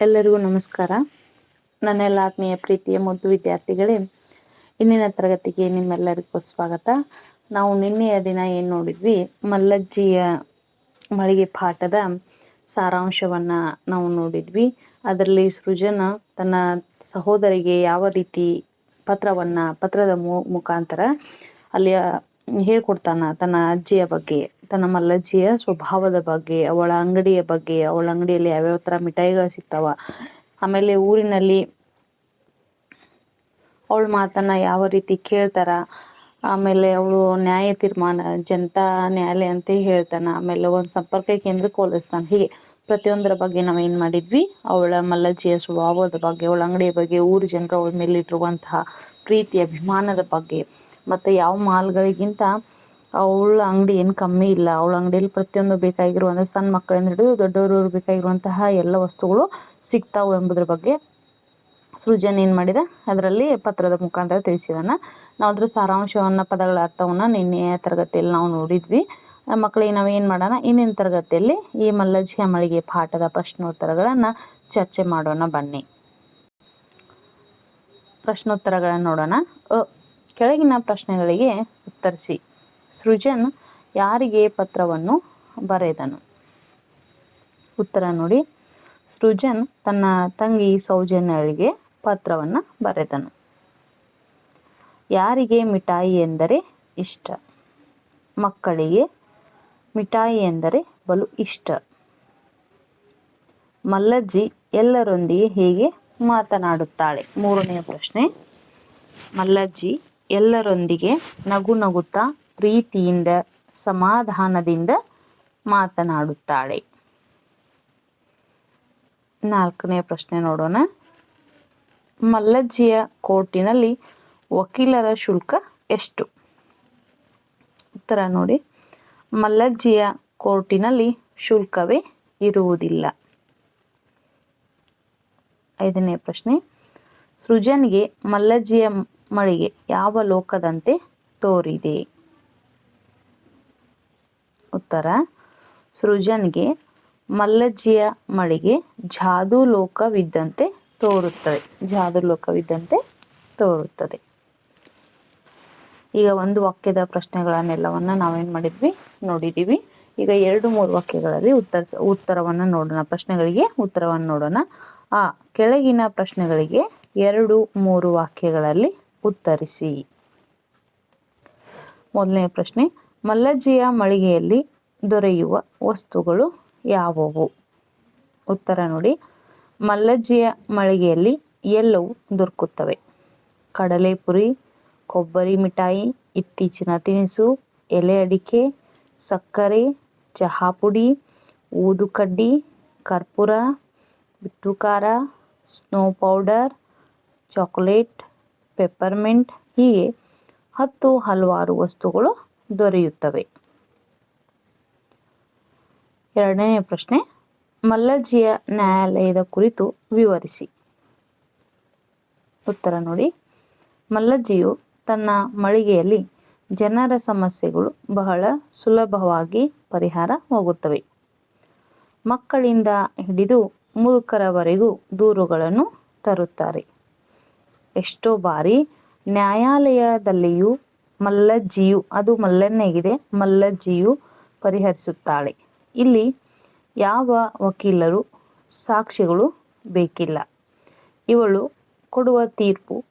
ಎಲ್ಲರಿಗೂ ನಮಸ್ಕಾರ. ನನ್ನೆಲ್ಲ ಆತ್ಮೀಯ ಪ್ರೀತಿಯ ಮುದ್ದು ವಿದ್ಯಾರ್ಥಿಗಳೇ, ಇಂದಿನ ತರಗತಿಗೆ ನಿಮ್ಮೆಲ್ಲರಿಗೂ ಸ್ವಾಗತ. ನಾವು ನಿನ್ನೆಯ ದಿನ ಏನು ನೋಡಿದ್ವಿ? ಮಲ್ಲಜ್ಜಿಯ ಮಳಿಗೆ ಪಾಠದ ಸಾರಾಂಶವನ್ನು ನಾವು ನೋಡಿದ್ವಿ. ಅದರಲ್ಲಿ ಸೃಜನ ತನ್ನ ಸಹೋದರಿಗೆ ಯಾವ ರೀತಿ ಪತ್ರವನ್ನು, ಪತ್ರದ ಮುಖಾಂತರ ಅಲ್ಲಿಯ ಹೇಳ್ಕೊಡ್ತಾನ, ತನ್ನ ಅಜ್ಜಿಯ ಬಗ್ಗೆ. ತನ್ನ ಮಲ್ಲಜ್ಜಿಯ ಸ್ವಭಾವದ ಬಗ್ಗೆ, ಅವಳ ಅಂಗಡಿಯ ಬಗ್ಗೆ, ಅವಳ ಅಂಗಡಿಯಲ್ಲಿ ಯಾವ್ಯಾವ ತರ ಮಿಠಾಯಿಗಳು ಸಿಗ್ತಾವ. ಆಮೇಲೆ ಊರಿನಲ್ಲಿ ಅವಳ ಮಾತನ್ನ ಯಾವ ರೀತಿ ಕೇಳ್ತಾರ. ಆಮೇಲೆ ಅವಳು ನ್ಯಾಯ ತೀರ್ಮಾನ, ಜನತಾ ನ್ಯಾಯಾಲಯ ಅಂತ ಹೇಳ್ತಾನ. ಆಮೇಲೆ ಒಂದು ಸಂಪರ್ಕ ಕೇಂದ್ರಕ್ಕೆ ಹೋಲಿಸ್ತಾನ. ಹೀಗೆ ಪ್ರತಿಯೊಂದರ ಬಗ್ಗೆ ನಾವು ಏನು ಮಾಡಿದ್ವಿ? ಅವಳ ಮಲ್ಲಜ್ಜಿಯ ಸ್ವಭಾವದ ಬಗ್ಗೆ, ಅವಳ ಅಂಗಡಿಯ ಬಗ್ಗೆ, ಊರು ಜನರು ಅವಳ ಮೇಲೆ ಇಟ್ಟಿರುವಂತಹ ಪ್ರೀತಿ, ಅಭಿಮಾನದ ಬಗ್ಗೆ. ಮತ್ತೆ ಯಾವ ಮಾಲ್ಗಳಿಗಿಂತ ಅವಳ ಅಂಗಡಿ ಏನು ಕಮ್ಮಿ ಇಲ್ಲ. ಅವಳ ಅಂಗಡಿಯಲ್ಲಿ ಪ್ರತಿಯೊಂದು ಬೇಕಾಗಿರುವಂಥ ಸಣ್ಣ ಮಕ್ಕಳಿಂದ ಹಿಡಿದು ದೊಡ್ಡವರು ಬೇಕಾಗಿರುವಂತಹ ಎಲ್ಲ ವಸ್ತುಗಳು ಸಿಗ್ತಾವು ಎಂಬುದ್ರ ಬಗ್ಗೆ ಸೃಜನ್ ಏನು ಮಾಡಿದ? ಅದರಲ್ಲಿ ಪತ್ರದ ಮುಖಾಂತರ ತಿಳಿಸಿದಾನ. ನಾವು ಅದ್ರ ಸಾರಾಂಶವನ್ನ, ಪದಗಳ ಅರ್ಥವನ್ನ ನಿನ್ನೆ ತರಗತಿಯಲ್ಲಿ ನಾವು ನೋಡಿದ್ವಿ. ಮಕ್ಕಳಿಗೆ ನಾವು ಏನು ಮಾಡೋಣ? ಇಂದಿನ ತರಗತಿಯಲ್ಲಿ ಈ ಮಲ್ಲಜ್ಜಿಯ ಮಳಿಗೆ ಪಾಠದ ಪ್ರಶ್ನೋತ್ತರಗಳನ್ನ ಚರ್ಚೆ ಮಾಡೋಣ ಬನ್ನಿ. ಪ್ರಶ್ನೋತ್ತರಗಳನ್ನು ನೋಡೋಣ. ಕೆಳಗಿನ ಪ್ರಶ್ನೆಗಳಿಗೆ ಉತ್ತರಿಸಿ. ಸೃಜನ್ ಯಾರಿಗೆ ಪತ್ರವನ್ನು ಬರೆದನು? ಉತ್ತರ ನೋಡಿ. ಸೃಜನ್ ತನ್ನ ತಂಗಿ ಸೌಜನ್ಯಳಿಗೆ ಪತ್ರವನ್ನು ಬರೆದನು. ಯಾರಿಗೆ ಮಿಠಾಯಿ ಎಂದರೆ ಇಷ್ಟ? ಮಕ್ಕಳಿಗೆ ಮಿಠಾಯಿ ಎಂದರೆ ಬಲು ಇಷ್ಟ. ಮಲ್ಲಜ್ಜಿ ಎಲ್ಲರೊಂದಿಗೆ ಹೇಗೆ ಮಾತನಾಡುತ್ತಾಳೆ? ಮೂರನೆಯ ಪ್ರಶ್ನೆ. ಮಲ್ಲಜ್ಜಿ ಎಲ್ಲರೊಂದಿಗೆ ನಗು ನಗುತ್ತಾ ಪ್ರೀತಿಯಿಂದ, ಸಮಾಧಾನದಿಂದ ಮಾತನಾಡುತ್ತಾಳೆ. ನಾಲ್ಕನೇ ಪ್ರಶ್ನೆ ನೋಡೋಣ. ಮಲ್ಲಜ್ಜಿಯ ಕೋರ್ಟಿನಲ್ಲಿ ವಕೀಲರ ಶುಲ್ಕ ಎಷ್ಟು? ಉತ್ತರ ನೋಡಿ. ಮಲ್ಲಜ್ಜಿಯ ಕೋರ್ಟಿನಲ್ಲಿ ಶುಲ್ಕವೇ ಇರುವುದಿಲ್ಲ. ಐದನೇ ಪ್ರಶ್ನೆ. ಸೃಜನ್ಗೆ ಮಲ್ಲಜ್ಜಿಯ ಮಳಿಗೆ ಯಾವ ಲೋಕದಂತೆ ತೋರಿದೆ? ಉತ್ತರ. ಸೃಜನ್ಗೆ ಮಲ್ಲಜ್ಜಿಯ ಮಳಿಗೆ ಜಾದು ಲೋಕವಿದ್ದಂತೆ ತೋರುತ್ತದೆ. ಜಾದು ಲೋಕವಿದ್ದಂತೆ ತೋರುತ್ತದೆ. ಈಗ ಒಂದು ವಾಕ್ಯದ ಪ್ರಶ್ನೆಗಳನ್ನೆಲ್ಲವನ್ನ ನಾವೇನ್ ಮಾಡಿದ್ವಿ? ನೋಡಿದೀವಿ. ಈಗ ಎರಡು, ಮೂರು ವಾಕ್ಯಗಳಲ್ಲಿ ಉತ್ತರ, ಉತ್ತರವನ್ನ ನೋಡೋಣ. ಪ್ರಶ್ನೆಗಳಿಗೆ ಉತ್ತರವನ್ನು ನೋಡೋಣ. ಆ ಕೆಳಗಿನ ಪ್ರಶ್ನೆಗಳಿಗೆ ಎರಡು, ಮೂರು ವಾಕ್ಯಗಳಲ್ಲಿ ಉತ್ತರಿಸಿ. ಮೊದಲನೇ ಪ್ರಶ್ನೆ ಮಲ್ಲಜ್ಜಿಯ ಮಳಿಗೆಯಲ್ಲಿ ದೊರೆಯುವ ವಸ್ತುಗಳು ಯಾವುವು? ಉತ್ತರ ನೋಡಿ. ಮಲ್ಲಜ್ಜಿಯ ಮಳಿಗೆಯಲ್ಲಿ ಎಲ್ಲವೂ ದೊರಕುತ್ತವೆ. ಕಡಲೆಪುರಿ, ಕೊಬ್ಬರಿ ಮಿಠಾಯಿ, ಇತ್ತೀಚಿನ ತಿನಿಸು, ಎಲೆ ಅಡಿಕೆ, ಸಕ್ಕರೆ ಚಹಾ ಪುಡಿ ಊದುಕಡ್ಡಿ, ಕರ್ಪೂರ ಬಿಟ್ಟು ಖಾರ ಸ್ನೋ ಪೌಡರ್, ಚಾಕೊಲೇಟ್, ಪೆಪ್ಪರ್ಮೆಂಟ್ ಹೀಗೆ ಹತ್ತು ಹಲವಾರು ವಸ್ತುಗಳು ದೊರೆಯುತ್ತವೆ. ಎರಡನೇ ಪ್ರಶ್ನೆ, ಮಲ್ಲಜ್ಜಿಯ ನ್ಯಾಯಾಲಯದ ಕುರಿತು ವಿವರಿಸಿ. ಉತ್ತರ ನೋಡಿ. ಮಲ್ಲಜ್ಜಿಯು ತನ್ನ ಮಳಿಗೆಯಲ್ಲಿ ಜನರ ಸಮಸ್ಯೆಗಳು ಬಹಳ ಸುಲಭವಾಗಿ ಪರಿಹಾರ ಹೋಗುತ್ತವೆ. ಮಕ್ಕಳಿಂದ ಹಿಡಿದು ಮುದುಕರವರೆಗೂ ದೂರುಗಳನ್ನು ತರುತ್ತಾರೆ. ಎಷ್ಟೋ ಬಾರಿ ನ್ಯಾಯಾಲಯದಲ್ಲಿಯೂ ಮಲ್ಲಜ್ಜಿಯು, ಅದು ಮಲ್ಲನ್ನೆಗಿದೆ, ಮಲ್ಲಜ್ಜಿಯು ಪರಿಹರಿಸುತ್ತಾಳೆ. ಇಲ್ಲಿ ಯಾವ ವಕೀಲರು ಸಾಕ್ಷಿಗಳು ಬೇಕಿಲ್ಲ. ಇವಳು ಕೊಡುವ ತೀರ್ಪು,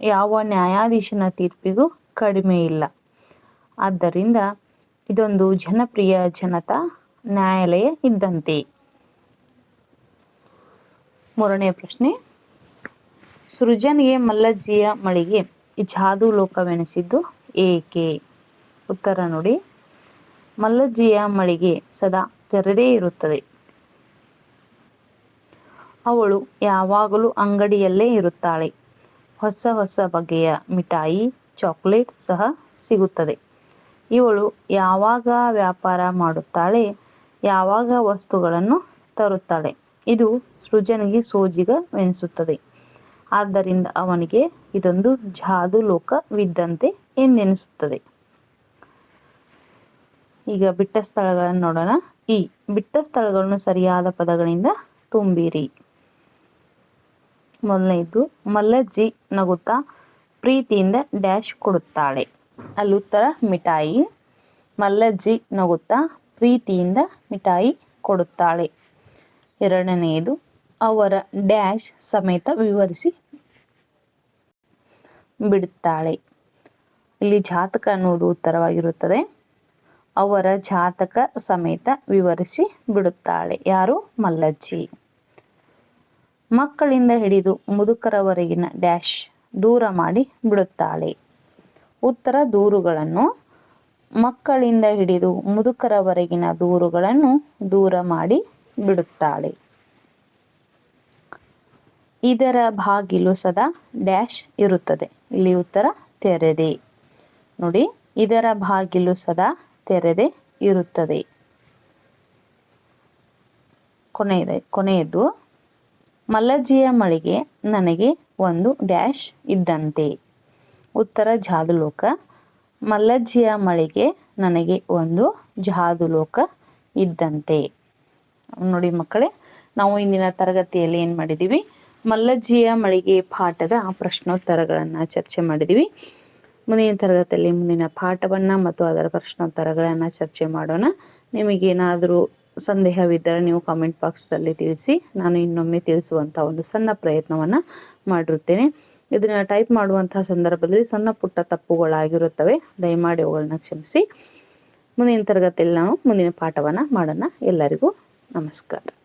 ಯಾವ ನ್ಯಾಯಾಧೀಶನ ತೀರ್ಪಿಗೂ ಕಡಿಮೆ ಇಲ್ಲ. ಆದ್ದರಿಂದ ಇದೊಂದು ಜನಪ್ರಿಯ ಜನತಾ ನ್ಯಾಯಾಲಯ ಇದ್ದಂತೆ. ಮೂರನೇ ಪ್ರಶ್ನೆ. ಸೃಜನ್ಗೆ ಮಲ್ಲಜ್ಜಿಯ ಮಳಿಗೆ ಜಾದು ಲೋಕವೆನಿಸಿದ್ದು ಏಕೆ? ಉತ್ತರ ನೋಡಿ. ಮಲ್ಲಜ್ಜಿಯ ಮಳಿಗೆ ಸದಾ ತೆರೆದೇ ಇರುತ್ತದೆ. ಅವಳು ಯಾವಾಗಲೂ ಅಂಗಡಿಯಲ್ಲೇ ಇರುತ್ತಾಳೆ. ಹೊಸ ಹೊಸ ಬಗೆಯ ಮಿಠಾಯಿ, ಚಾಕ್ಲೇಟ್ ಸಹ ಸಿಗುತ್ತದೆ. ಇವಳು ಯಾವಾಗ ವ್ಯಾಪಾರ ಮಾಡುತ್ತಾಳೆ, ಯಾವಾಗ ವಸ್ತುಗಳನ್ನು ತರುತ್ತಾಳೆ, ಇದು ಸೃಜನಿಗೆ ಸೋಜಿಗವೆನಿಸುತ್ತದೆ. ಆದ್ದರಿಂದ ಅವನಿಗೆ ಇದೊಂದು ಜಾದು ಲೋಕವಿದ್ದಂತೆ ಎಂದೆನಿಸುತ್ತದೆ. ಈಗ ಬಿಟ್ಟ ಸ್ಥಳಗಳನ್ನು ನೋಡೋಣ. ಈ ಬಿಟ್ಟ ಸ್ಥಳಗಳನ್ನು ಸರಿಯಾದ ಪದಗಳಿಂದ ತುಂಬಿರಿ. ಮೊದಲನೇದು, ಮಲ್ಲಜ್ಜಿ ನಗುತ್ತಾ ಪ್ರೀತಿಯಿಂದ ಡ್ಯಾಶ್ ಕೊಡುತ್ತಾಳೆ. ಅಲ್ಲಿ ಉತ್ತರ, ಮಿಠಾಯಿ. ಮಲ್ಲಜ್ಜಿ ನಗುತ್ತಾ ಪ್ರೀತಿಯಿಂದ ಮಿಠಾಯಿ ಕೊಡುತ್ತಾಳೆ. ಎರಡನೆಯದು ಅವರ ಡ್ಯಾಶ್ ಸಮೇತ ವಿವರಿಸಿ ಬಿಡುತ್ತಾಳೆ. ಇಲ್ಲಿ ಜಾತಕ ಅನ್ನುವುದು ಉತ್ತರವಾಗಿರುತ್ತದೆ. ಅವರ ಜಾತಕ ಸಮೇತ ವಿವರಿಸಿ ಬಿಡುತ್ತಾಳೆ. ಯಾರು? ಮಲ್ಲಜ್ಜಿ. ಮಕ್ಕಳಿಂದ ಹಿಡಿದು ಮುದುಕರವರೆಗಿನ ಡ್ಯಾಶ್ ದೂರ ಮಾಡಿ ಬಿಡುತ್ತಾಳೆ. ಉತ್ತರ ದೂರುಗಳನ್ನು, ಮಕ್ಕಳಿಂದ ಹಿಡಿದು ಮುದುಕರವರೆಗಿನ ದೂರುಗಳನ್ನು ದೂರ ಮಾಡಿ ಬಿಡುತ್ತಾಳೆ. ಇದರ ಬಾಗಿಲು ಸದಾ ಡ್ಯಾಶ್ ಇರುತ್ತದೆ. ಇಲ್ಲಿ ಉತ್ತರ, ತೆರೆದೆ. ನೋಡಿ, ಇದರ ಬಾಗಿಲು ಸದಾ ತೆರೆದೆ ಇರುತ್ತದೆ. ಕೊನೆಯದ, ಕೊನೆಯದು ಮಲ್ಲಜ್ಜಿಯ ಮಳಿಗೆ ನನಗೆ ಒಂದು ಡ್ಯಾಶ್ ಇದ್ದಂತೆ. ಉತ್ತರ, ಜಾದುಲೋಕ. ಮಲ್ಲಜ್ಜಿಯ ಮಳಿಗೆ ನನಗೆ ಒಂದು ಜಾದುಲೋಕ ಇದ್ದಂತೆ. ನೋಡಿ ಮಕ್ಕಳೇ, ನಾವು ಇಂದಿನ ತರಗತಿಯಲ್ಲಿ ಏನು ಮಾಡಿದ್ದೀವಿ ಮಲ್ಲಜ್ಜಿಯ ಮಳಿಗೆ ಪಾಠದ ಪ್ರಶ್ನೋತ್ತರಗಳನ್ನು ಚರ್ಚೆ ಮಾಡಿದ್ದೀವಿ ಮುಂದಿನ ತರಗತಿಯಲ್ಲಿ ಮುಂದಿನ ಪಾಠವನ್ನು ಮತ್ತು ಅದರ ಪ್ರಶ್ನೋತ್ತರಗಳನ್ನು ಚರ್ಚೆ ಮಾಡೋಣ. ನಿಮಗೇನಾದರೂ ಸಂದೇಹವಿದ್ದರೆ ನೀವು ಕಾಮೆಂಟ್ ಬಾಕ್ಸ್ನಲ್ಲಿ ತಿಳಿಸಿ, ನಾನು ಇನ್ನೊಮ್ಮೆ ತಿಳಿಸುವಂಥ ಒಂದು ಸಣ್ಣ ಪ್ರಯತ್ನವನ್ನು ಮಾಡಿರುತ್ತೇನೆ. ಇದನ್ನು ಟೈಪ್ ಮಾಡುವಂತಹ ಸಂದರ್ಭದಲ್ಲಿ ಸಣ್ಣ ಪುಟ್ಟ ತಪ್ಪುಗಳಾಗಿರುತ್ತವೆ. ದಯಮಾಡಿ ಅವುಗಳನ್ನ ಕ್ಷಮಿಸಿ. ಮುಂದಿನ ತರಗತಿಯಲ್ಲಿ ನಾವು ಮುಂದಿನ ಪಾಠವನ್ನು ಮಾಡೋಣ. ಎಲ್ಲರಿಗೂ ನಮಸ್ಕಾರ.